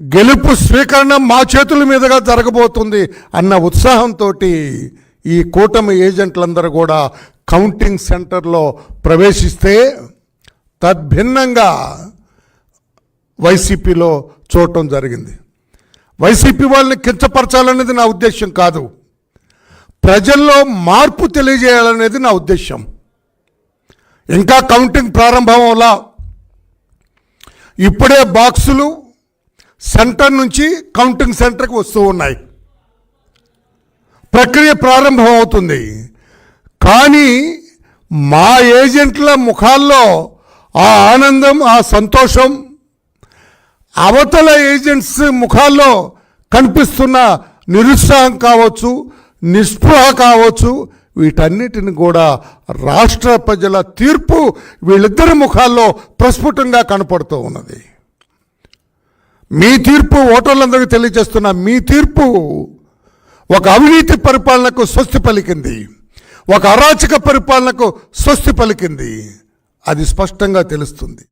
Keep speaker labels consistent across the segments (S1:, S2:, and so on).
S1: గెలుపు స్వీకరణ మా చేతుల మీదుగా జరగబోతుంది అన్న ఉత్సాహంతో ఈ కూటమి ఏజెంట్లందరూ కూడా కౌంటింగ్ సెంటర్లో ప్రవేశిస్తే తద్భిన్నంగా వైసీపీలో చూడటం జరిగింది. వైసీపీ వాళ్ళని కించపరచాలనేది నా ఉద్దేశం కాదు. ప్రజల్లో మార్పు తెలియజేయాలనేది నా ఉద్దేశం ఇంకా కౌంటింగ్ ప్రారంభం ఇప్పుడే బాక్సులు సెంటర్ నుంచి కౌంటింగ్ సెంటర్కి వస్తూ ఉన్నాయి. ప్రక్రియ ప్రారంభం అవుతుంది కానీ మా ఏజెంట్ల ముఖాల్లో ఆ ఆనందం ఆ సంతోషం అవతల ఏజెంట్స్ ముఖాల్లో కనిపిస్తున్న నిరుత్సాహం కావచ్చు నిస్పృహ కావచ్చు వీటన్నిటిని కూడా రాష్ట్ర ప్రజల తీర్పు వీళ్ళిద్దరి ముఖాల్లో ప్రస్ఫుటంగా కనపడుతూ ఉన్నది. మీ తీర్పు ఓటర్లందరికీ తెలియజేస్తున్న మీ తీర్పు ఒక అవినీతి పరిపాలనకు స్వస్తి పలికింది. ఒక అరాచక పరిపాలనకు స్వస్తి పలికింది. అది స్పష్టంగా తెలుస్తుంది.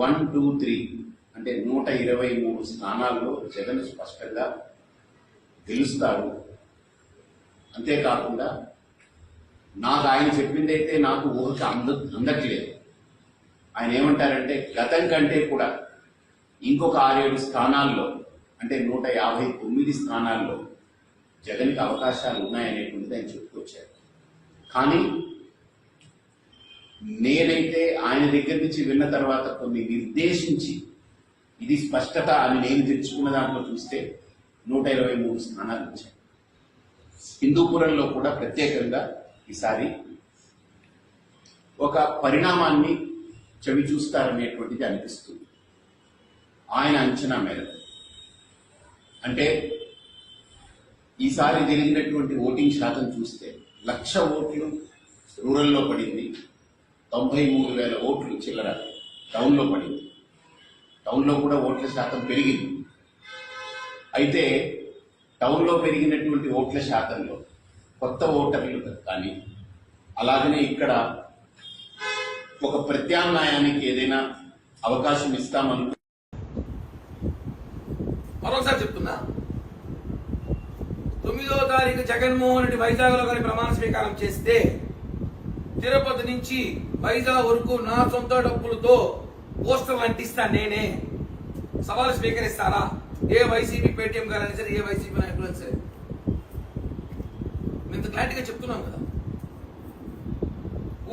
S2: వన్ టూ త్రీ అంటే నూట ఇరవై మూడు స్థానాల్లో జగన్ స్పష్టంగా గెలుస్తారు అంతేకాకుండా నాకు ఆయన చెప్పిందైతే నాకు ఊహకి అంద అందట్లేదు. ఆయన ఏమంటారంటే గతం కంటే కూడా ఇంకొక ఆరేడు స్థానాల్లో అంటే నూట యాభై తొమ్మిది స్థానాల్లో జగన్కి అవకాశాలు ఉన్నాయనేటువంటిది ఆయన చెప్పుకొచ్చారు. కానీ నేనైతే ఆయన దగ్గర నుంచి విన్న తర్వాత కొన్ని నిర్దేశించి ఇది స్పష్టత అని నేను తెచ్చుకున్న దాంట్లో చూస్తే నూట ఇరవై మూడు స్థానాలు వచ్చాయి. హిందూపురంలో కూడా ప్రత్యేకంగా ఈసారి ఒక పరిణామాన్ని చవి చూస్తారనేటువంటిది అనిపిస్తుంది. ఆయన అంచనా మేరకు. అంటే ఈసారి జరిగినటువంటి ఓటింగ్ శాతం చూస్తే లక్ష ఓట్లు రూరల్లో పడింది. తొంభై మూడు వేల ఓట్లు చిల్లర టౌన్లో పడింది. టౌన్లో కూడా ఓట్ల శాతం పెరిగింది. అయితే టౌన్లో పెరిగినటువంటి ఓట్ల శాతంలో కొత్త ఓటర్లు కానీ అలాగనే ఇక్కడ ఒక ప్రత్యామ్నాయానికి ఏదైనా అవకాశం ఇస్తామని
S3: మరోసారి చెప్తున్నా. తొమ్మిదో తారీఖు జగన్మోహన్ రెడ్డి వైజాగ్లో కానీ ప్రమాణ స్వీకారం చేస్తే తిరుపతి నుంచి వైజాగ్ వరకు నా సొంత డబ్బులతో పోస్టర్లు అంటిస్తా నేనే. సవాలు స్వీకరిస్తారా? ఏ వైసీపీ పేటీఎం గారైనా సరే ఏ వైసీపీ నాయకులు సరే. మేము ఇంత క్లారిటీగా చెప్తున్నాం కదా.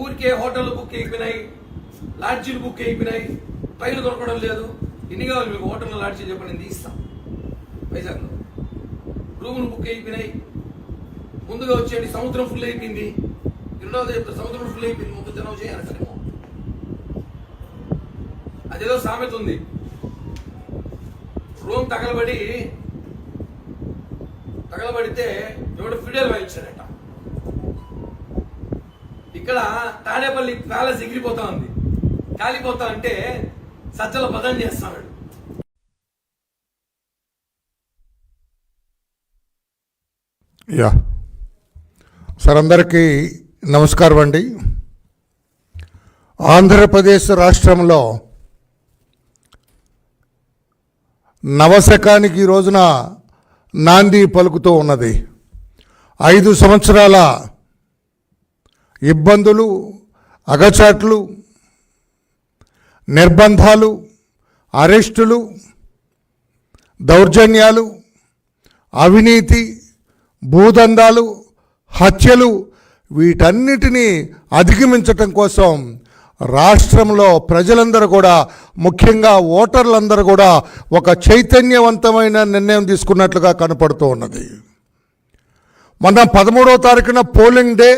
S3: ఊరికే హోటల్ బుక్ అయిపోయినాయి లాడ్జీలు బుక్ అయిపోయినాయి ట్రైన్లు దొరకడం లేదు. ఎన్ని కావాలి మీకు హోటల్లో లాడ్జీ చెప్పండి నేను తీస్తాం వైజాగ్లో. రూములు బుక్ అయిపోయినాయి. ముందుగా వచ్చేయండి సముద్రం ఫుల్ అయిపోయింది. రెండవది చెప్తే సముద్రం ఫుల్ అయిపోయింది మొత్తం జనం చేయాలంటారేమో అదేదో సామెత ఉంది. రూమ్ తగలబడి తగలబడితే ఎవడు ఫిడేల్ వాయించాడట. ఇక్కడ తాడేపల్లి ప్యాలెస్ ఎగిరిపోతా ఉంది. కాలిపోతా అంటే సజ్జల పదం చేస్తాడు.
S1: యా. సార్ అందరికీ నమస్కారం అండి ఆంధ్రప్రదేశ్ రాష్ట్రంలో నవశకానికి ఈ రోజున నాంది పలుకుతూ ఉన్నది. ఐదు సంవత్సరాల ఇబ్బందులు అగచాట్లు నిర్బంధాలు అరెస్టులు దౌర్జన్యాలు అవినీతి భూదందాలు హత్యలు వీటన్నిటినీ అధిగమించటం కోసం రాష్ట్రంలో ప్రజలందరూ కూడా ముఖ్యంగా ఓటర్లందరూ కూడా ఒక చైతన్యవంతమైన నిర్ణయం తీసుకున్నట్లుగా కనపడుతూ ఉన్నది. మొన్న పదమూడవ తారీఖున పోలింగ్ డే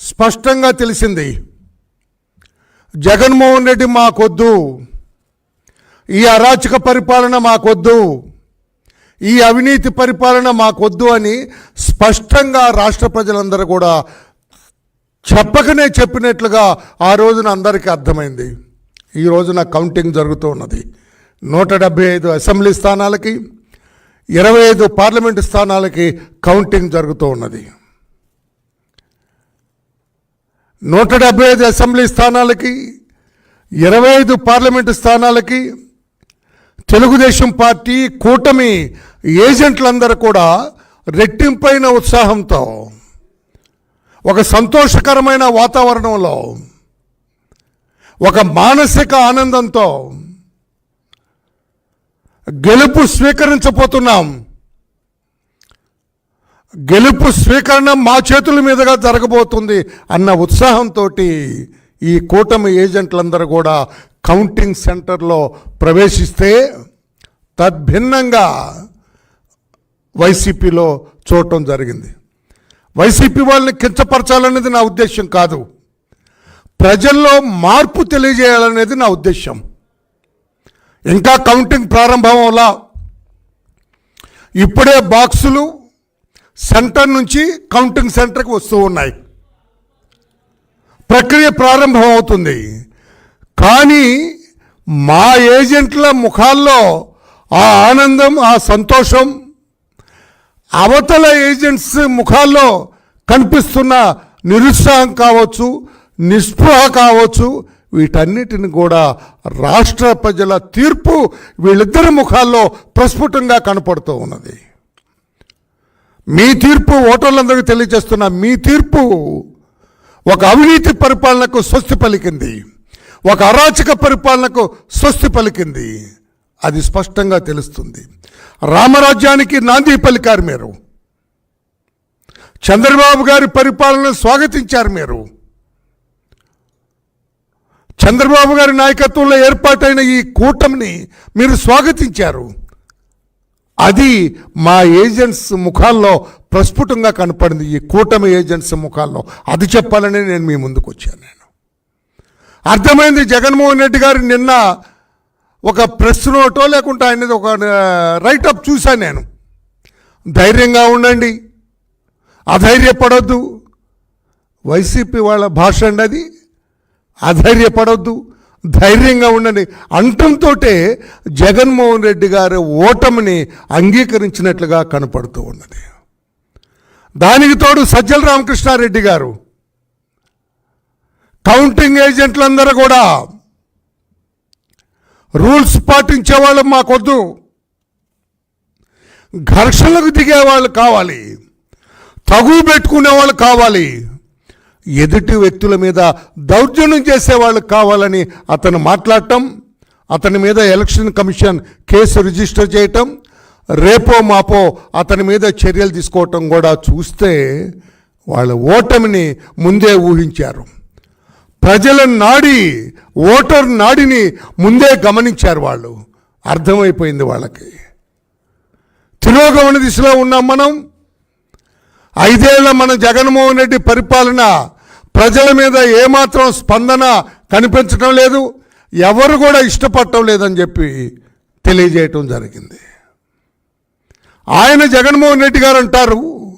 S1: స్పష్టంగా తెలిసింది. జగన్మోహన్ రెడ్డి మాకొద్దు. ఈ అరాచక పరిపాలన మాకొద్దు. ఈ అవినీతి పరిపాలన మాకొద్దు అని స్పష్టంగా రాష్ట్ర ప్రజలందరూ కూడా చెప్పకనే చెప్పినట్లుగా ఆ రోజున అందరికీ అర్థమైంది. ఈ రోజున కౌంటింగ్ జరుగుతూ ఉన్నది. నూట డెబ్బై ఐదు అసెంబ్లీ స్థానాలకి ఇరవై ఐదు పార్లమెంటు స్థానాలకి కౌంటింగ్ జరుగుతూ ఉన్నది. నూట డెబ్బై ఐదు అసెంబ్లీ స్థానాలకి ఇరవై ఐదు పార్లమెంటు స్థానాలకి తెలుగుదేశం పార్టీ కూటమి ఏజెంట్లందరూ కూడా రెట్టింపైన ఉత్సాహంతో ఒక సంతోషకరమైన వాతావరణంలో ఒక మానసిక ఆనందంతో గెలుపు స్వీకరించబోతున్నాం. గెలుపు స్వీకరణ మా చేతుల మీదుగా జరగబోతుంది అన్న ఉత్సాహంతో ఈ కూటమి ఏజెంట్లందరూ కూడా కౌంటింగ్ సెంటర్లో ప్రవేశిస్తే తద్భిన్నంగా వైసీపీలో చూడటం జరిగింది. వైసీపీ వాళ్ళని కించపరచాలనేది నా ఉద్దేశం కాదు. ప్రజల్లో మార్పు తెలియజేయాలనేది నా ఉద్దేశం ఇంకా కౌంటింగ్ ప్రారంభం వల్ల ఇప్పుడే బాక్సులు సెంటర్ నుంచి కౌంటింగ్ సెంటర్కి వస్తూ ఉన్నాయి. ప్రక్రియ ప్రారంభం అవుతుంది. కానీ మా ఏజెంట్ల ముఖాల్లో ఆ ఆనందం ఆ సంతోషం అవతల ఏజెంట్స్ ముఖాల్లో కనిపిస్తున్న నిరుత్సాహం కావచ్చు నిస్పృహ కావచ్చు వీటన్నిటిని కూడా రాష్ట్ర ప్రజల తీర్పు వీళ్ళిద్దరి ముఖాల్లో ప్రస్ఫుటంగా కనపడుతూ ఉన్నది. మీ తీర్పు ఓటర్లందరికీ తెలియజేస్తున్న మీ తీర్పు ఒక అవినీతి పరిపాలనకు స్వస్తి పలికింది. ఒక అరాచక పరిపాలనకు స్వస్తి పలికింది. అది స్పష్టంగా తెలుస్తుంది. రామరాజ్యానికి నాంది పలికారు మీరు. చంద్రబాబు గారి పరిపాలనను స్వాగతించారు మీరు. చంద్రబాబు గారి నాయకత్వంలో ఏర్పాటైన ఈ కూటమిని మీరు స్వాగతించారు. అది మా ఏజెంట్స్ ముఖాల్లో ప్రస్ఫుటంగా కనపడింది. ఈ కూటమి ఏజెంట్స్ ముఖాల్లో. అది చెప్పాలని నేను మీ ముందుకు వచ్చాను నేను. అర్థమైంది జగన్మోహన్ రెడ్డి గారు నిన్న ఒక ప్రెస్ నోటో లేకుంటే ఆయనది ఒక రైటప్ చూశాను నేను. ధైర్యంగా ఉండండి. అధైర్యపడొద్దు. వైసీపీ వాళ్ళ భాష అండి అది. అధైర్యపడొద్దు. ధైర్యంగా ఉండండి. అంటంతో జగన్మోహన్ రెడ్డి గారి ఓటమిని అంగీకరించినట్లుగా కనపడుతూ ఉన్నది. దానికి తోడు సజ్జల రామకృష్ణారెడ్డి గారు. కౌంటింగ్ ఏజెంట్లందరూ కూడా రూల్స్ పాటించే వాళ్ళు మాకొద్దు. ఘర్షణలకు దిగే వాళ్ళు కావాలి. తగు పెట్టుకునే వాళ్ళు కావాలి. ఎదుటి వ్యక్తుల మీద దౌర్జన్యం చేసేవాళ్ళు కావాలని అతను మాట్లాడటం అతని మీద ఎలక్షన్ కమిషన్ కేసు రిజిస్టర్ చేయటం రేపో మాపో అతని మీద చర్యలు తీసుకోవటం కూడా చూస్తే వాళ్ళ ఓటమిని ముందే ఊహించారు. ప్రజల నాడి ఓటర్ నాడిని ముందే గమనించారు వాళ్ళు. అర్థమైపోయింది వాళ్ళకి. తిరోగమన దిశలో ఉన్నాం మనం. ఐదేళ్ళ మన జగన్మోహన్ రెడ్డి పరిపాలన ప్రజల మీద ఏమాత్రం స్పందన కనిపించడం లేదు. ఎవరు కూడా ఇష్టపడటం లేదని చెప్పి తెలియజేయటం జరిగింది. ఆయన జగన్మోహన్ రెడ్డి గారు అంటారు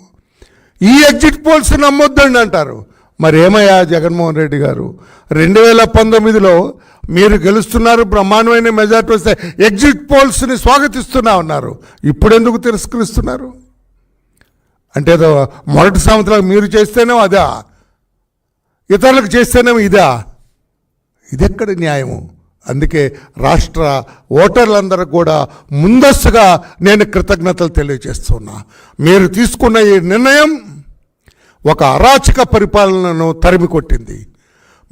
S1: ఈ ఎగ్జిట్ పోల్స్ నమ్మొద్దండి అంటారు. మరి ఏమయ్యా జగన్మోహన్ రెడ్డి గారు? రెండు వేల పంతొమ్మిదిలో మీరు గెలుస్తున్నారు బ్రహ్మాండమైన మెజార్టీ వస్తే ఎగ్జిట్ పోల్స్ని స్వాగతిస్తున్నా ఉన్నారు ఇప్పుడెందుకు తిరస్కరిస్తున్నారు? అంటే ఏదో మొదటి సంవత్సరాలు మీరు చేస్తేనే అదా? ఇతరులకు చేస్తేనేమో ఇదా? ఇదెక్కడ న్యాయము? అందుకే రాష్ట్ర ఓటర్లందరూ కూడా ముందస్తుగా నేను కృతజ్ఞతలు తెలియజేస్తున్నా. మీరు తీసుకున్న ఈ నిర్ణయం ఒక అరాచక పరిపాలనను తరిమి కొట్టింది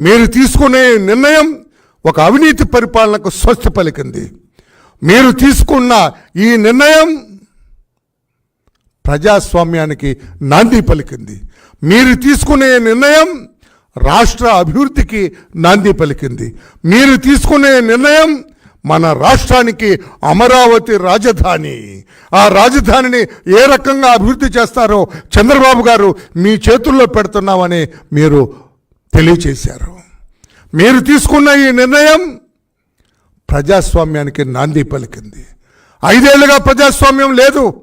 S1: మీరు తీసుకునే నిర్ణయం ఒక అవినీతి పరిపాలనకు స్వస్తి పలికింది. మీరు తీసుకున్న ఈ నిర్ణయం ప్రజాస్వామ్యానికి నాంది పలికింది. మీరు తీసుకునే నిర్ణయం రాష్ట్ర అభివృద్ధికి నాంది పలికింది. మీరు తీసుకునే నిర్ణయం మన రాష్ట్రానికి అమరావతి రాజధాని. ఆ రాజధానిని ఏ రకంగా అభివృద్ధి చేస్తారో చంద్రబాబు గారు మీ చేతుల్లో పెడుతున్నామని మీరు తెలియచేశారు. మీరు తీసుకున్న ఈ నిర్ణయం ప్రజాస్వామ్యానికి నాంది పలికింది. ఐదేళ్ళుగా ప్రజాస్వామ్యం లేదు.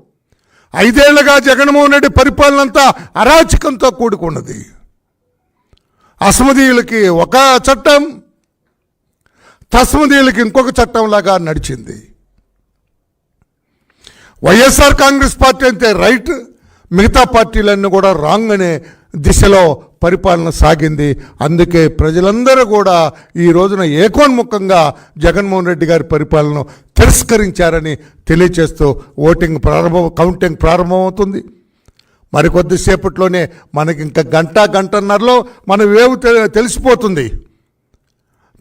S1: ఐదేళ్ళుగా జగన్మోహన్ రెడ్డి పరిపాలన అంతా అరాచకంతో కూడుకున్నది. అసమదీయులకి ఒక చట్టం తస్మదీయులకి ఇంకొక చట్టంలాగా నడిచింది. వైఎస్ఆర్ కాంగ్రెస్ పార్టీ అంటే రైట్ మిగతా పార్టీలన్నీ కూడా రాంగ్ అనే దిశలో పరిపాలన సాగింది. అందుకే ప్రజలందరూ కూడా ఈ రోజున ఏకోన్ముఖంగా జగన్మోహన్ రెడ్డి గారి పరిపాలన తిరస్కరించారని తెలియచేస్తూ ఓటింగ్ ప్రారంభం కౌంటింగ్ ప్రారంభమవుతుంది. మరి కొద్దిసేపట్లోనే మనకి ఇంకా గంట గంటన్నరలో మన వేవు తెలిసిపోతుంది.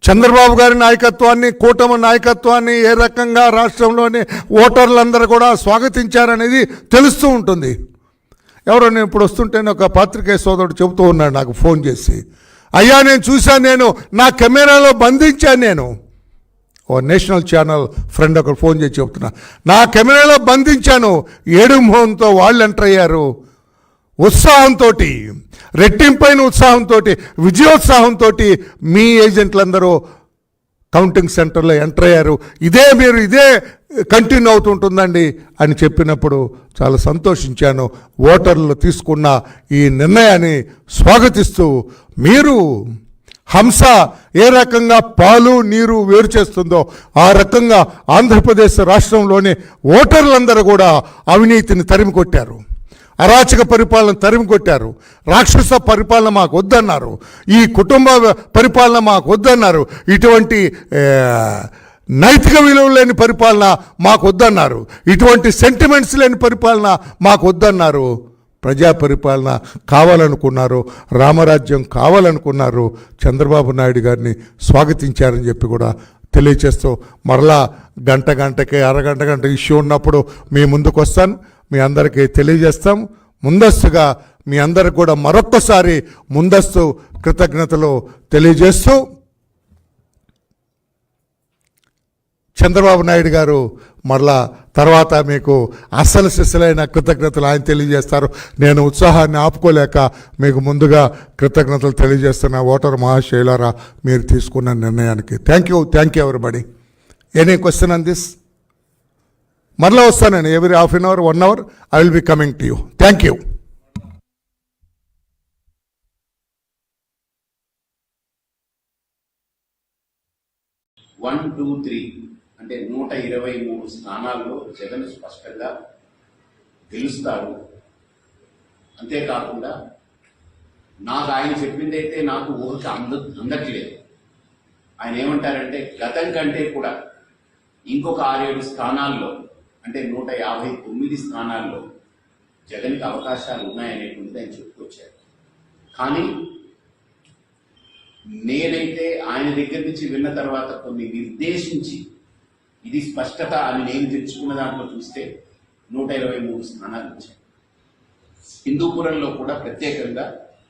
S1: చంద్రబాబు గారి నాయకత్వాన్ని కూటమి నాయకత్వాన్ని ఏ రకంగా రాష్ట్రంలోని ఓటర్లందరూ కూడా స్వాగతించారనేది తెలుస్తూ ఉంటుంది. ఎవరో నేను ఇప్పుడు వస్తుంటేనే ఒక పాత్రికేయ సోదరుడు చెబుతూ ఉన్నాడు నాకు ఫోన్ చేసి. అయ్యా నేను చూశాను నేను నా కెమెరాలో బంధించాను నేను. ఓ నేషనల్ ఛానల్ ఫ్రెండ్ ఒకరు ఫోన్ చేసి చెబుతున్నా నా కెమెరాలో బంధించాను ఏడు మోహన్తో వాళ్ళు ఎంటర్ అయ్యారు. ఉత్సాహంతో రెట్టింపైన ఉత్సాహంతో విజయోత్సాహంతో మీ ఏజెంట్లందరూ కౌంటింగ్ సెంటర్లో ఎంటర్ అయ్యారు. ఇదే మీరు ఇదే కంటిన్యూ అవుతుంటుందండి అని చెప్పినప్పుడు చాలా సంతోషించాను. ఓటర్లు తీసుకున్న ఈ నిర్ణయాన్ని స్వాగతిస్తూ మీరు హంస ఏ రకంగా పాలు నీరు వేరు చేస్తుందో ఆ రకంగా ఆంధ్రప్రదేశ్ రాష్ట్రంలోని ఓటర్లందరూ కూడా అవినీతిని తరిమి కొట్టారు అరాచక పరిపాలన తరిమి కొట్టారు రాక్షస పరిపాలన మాకు వద్దన్నారు ఈ కుటుంబ పరిపాలన మాకు వద్దన్నారు ఇటువంటి నైతిక విలువలు లేని పరిపాలన మాకు వద్దన్నారు ఇటువంటి సెంటిమెంట్స్ లేని పరిపాలన మాకు వద్దన్నారు ప్రజా పరిపాలన కావాలనుకున్నారు. రామరాజ్యం కావాలనుకున్నారు. చంద్రబాబు నాయుడు గారిని స్వాగతించారని చెప్పి కూడా తెలియచేస్తూ మరలా గంట గంటకి అరగంట గంట ఇష్యూ ఉన్నప్పుడు మీ ముందుకు వస్తాను మీ అందరికీ తెలియజేస్తాం. ముందస్తుగా మీ అందరికి కూడా మరొక్కసారి ముందస్తు కృతజ్ఞతలు తెలియజేస్తూ చంద్రబాబు నాయుడు గారు మరలా తర్వాత మీకు అసలు శిశులైన కృతజ్ఞతలు ఆయన తెలియజేస్తారు. నేను ఉత్సాహాన్ని ఆపుకోలేక మీకు ముందుగా కృతజ్ఞతలు తెలియజేస్తున్న ఓటర్ మహాశైలారా మీరు తీసుకున్న నిర్ణయానికి. Thank you thank you everybody any question on this మరలా వస్తాను నేను every half an hour one hour I will be coming to you thank you
S2: one two three అంటే నూట ఇరవై మూడు స్థానాల్లో జగన్ స్పష్టంగా గెలుస్తారు అంతేకాకుండా నాకు ఆయన చెప్పిందైతే నాకు ఊహకి అంద అందట్లేదు. ఆయన ఏమంటారంటే గతం కంటే కూడా ఇంకొక ఆరేడు స్థానాల్లో అంటే నూట యాభై తొమ్మిది స్థానాల్లో జగన్కి అవకాశాలు ఉన్నాయనేటువంటిది ఆయన చెప్పుకొచ్చారు. కానీ నేనైతే ఆయన దగ్గర నుంచి విన్న తర్వాత కొన్ని నిర్దేశించి ఇది స్పష్టత అని నేను తెచ్చుకున్న దాంట్లో చూస్తే నూట ఇరవై మూడు స్థానాలు వచ్చాయి. హిందూపురంలో కూడా ప్రత్యేకంగా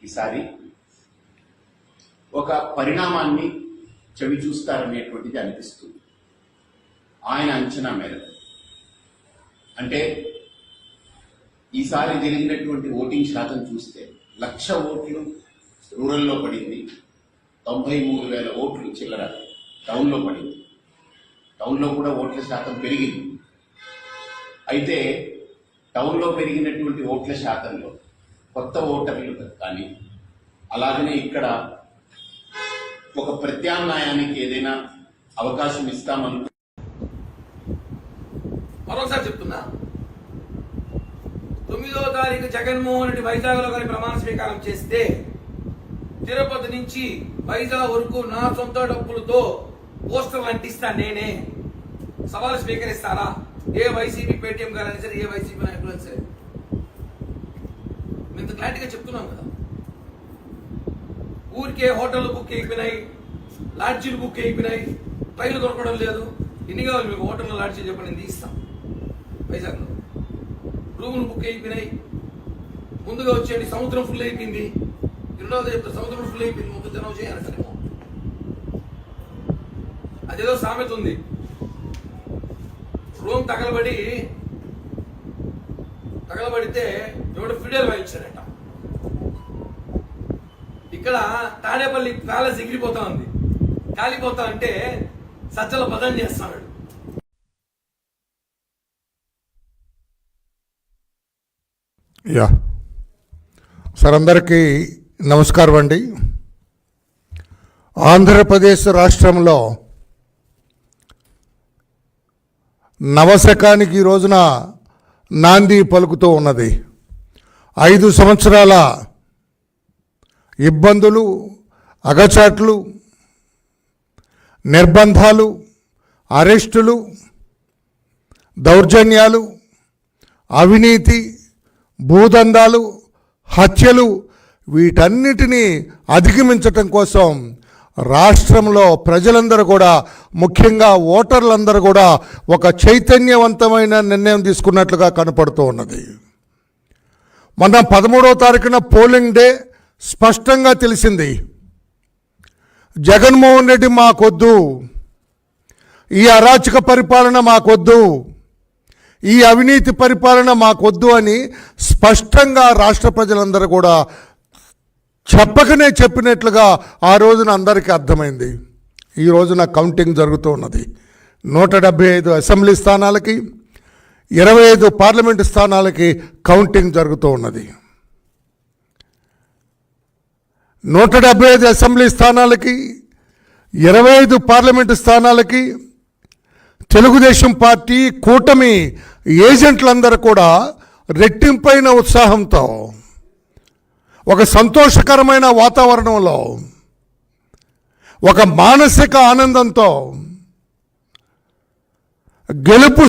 S2: ఈసారి ఒక పరిణామాన్ని చవి చూస్తారనేటువంటిది అనిపిస్తుంది. ఆయన అంచనా మేరకు. అంటే ఈసారి జరిగినటువంటి ఓటింగ్ శాతం చూస్తే లక్ష ఓట్లు రూరల్లో పడింది తొంభై మూడు వేల ఓట్లు చిల్లర టౌన్లో పడింది. టౌన్లో కూడా ఓట్ల శాతం పెరిగింది. అయితే టౌన్లో పెరిగినటువంటి ఓట్ల శాతంలో కొత్త ఓటర్లు కానీ అలాగనే ఇక్కడ ఒక ప్రత్యామ్నాయానికి ఏదైనా అవకాశం ఇస్తామను
S3: మరోసారి చెప్తున్నా. తొమ్మిదో తారీఖు జగన్మోహన్ రెడ్డి వైజాగ్లో కానీ ప్రమాణ స్వీకారం చేస్తే తిరుపతి నుంచి వైజాగ్ వరకు నా సొంత డబ్బులతో పోస్టర్లు అంటిస్తా నేనే. సవాలు స్వీకరిస్తారా? ఏ వైసీపీ పేటీఎం గారైనా సరే ఏ వైసీపీ నాయకులైనా సరే. మేము ఇంత క్లారిటీగా చెప్తున్నాం కదా. ఊరికే హోటల్ బుక్ అయిపోయినాయి లాడ్జీలు బుక్ అయిపోయినాయి ట్రైన్లు దొరకడం లేదు. ఎన్ని కావాలి మీకు? హోటల్లో లాడ్జీలు చెప్పండి నేను తీస్తాం. వైజాగ్లో రూములు బుక్ అయిపోయినాయి. ముందుగా వచ్చేయండి సముద్రం ఫుల్ అయిపోయింది. రెండవది చెప్తా సముద్రం ఫుల్ అయిపోయింది. ముందు జనం చేయాలంటారేమో అదేదో సామెత ఉంది. రూమ్ తగలబడి తగలబడితే ఎవడో ఫిడేల్ వాయించారట ఇక్కడ తాడేపల్లి ప్యాలెస్ ఎగిరిపోతా ఉంది. కాలిపోతా అంటే సజ్జల బదం చేస్తాడు.
S1: యా. సార్ అందరికీ నమస్కారం అండి. ఆంధ్రప్రదేశ్ రాష్ట్రంలో నవశకానికి ఈ రోజున నాంది పలుకుతూ ఉన్నది. ఐదు సంవత్సరాల ఇబ్బందులు అగచాట్లు నిర్బంధాలు అరెస్టులు దౌర్జన్యాలు అవినీతి భూదందాలు హత్యలు వీటన్నిటినీ అధిగమించటం కోసం రాష్ట్రంలో ప్రజలందరూ కూడా ముఖ్యంగా ఓటర్లందరూ కూడా ఒక చైతన్యవంతమైన నిర్ణయం తీసుకున్నట్లుగా కనపడుతూ ఉన్నది. మొన్న పదమూడవ తారీఖున పోలింగ్ డే స్పష్టంగా తెలిసింది. జగన్మోహన్ రెడ్డి మాకొద్దు. ఈ అరాచక పరిపాలన మాకొద్దు. ఈ అవినీతి పరిపాలన మాకొద్దు అని స్పష్టంగా రాష్ట్ర ప్రజలందరూ కూడా చెప్పకనే చెప్పినట్లుగా ఆ రోజున అందరికీ అర్థమైంది. ఈ రోజున కౌంటింగ్ జరుగుతూ ఉన్నది. నూట డెబ్బై ఐదు అసెంబ్లీ స్థానాలకి ఇరవై ఐదు పార్లమెంటు స్థానాలకి కౌంటింగ్ జరుగుతూ ఉన్నది. నూట డెబ్బై ఐదు అసెంబ్లీ స్థానాలకి ఇరవై ఐదు పార్లమెంటు స్థానాలకి తెలుగుదేశం పార్టీ కూటమి ఏజెంట్లందరూ కూడా రెట్టింపైన ఉత్సాహంతో ఒక సంతోషకరమైన వాతావరణంలో ఒక మానసిక ఆనందంతో గెలుపు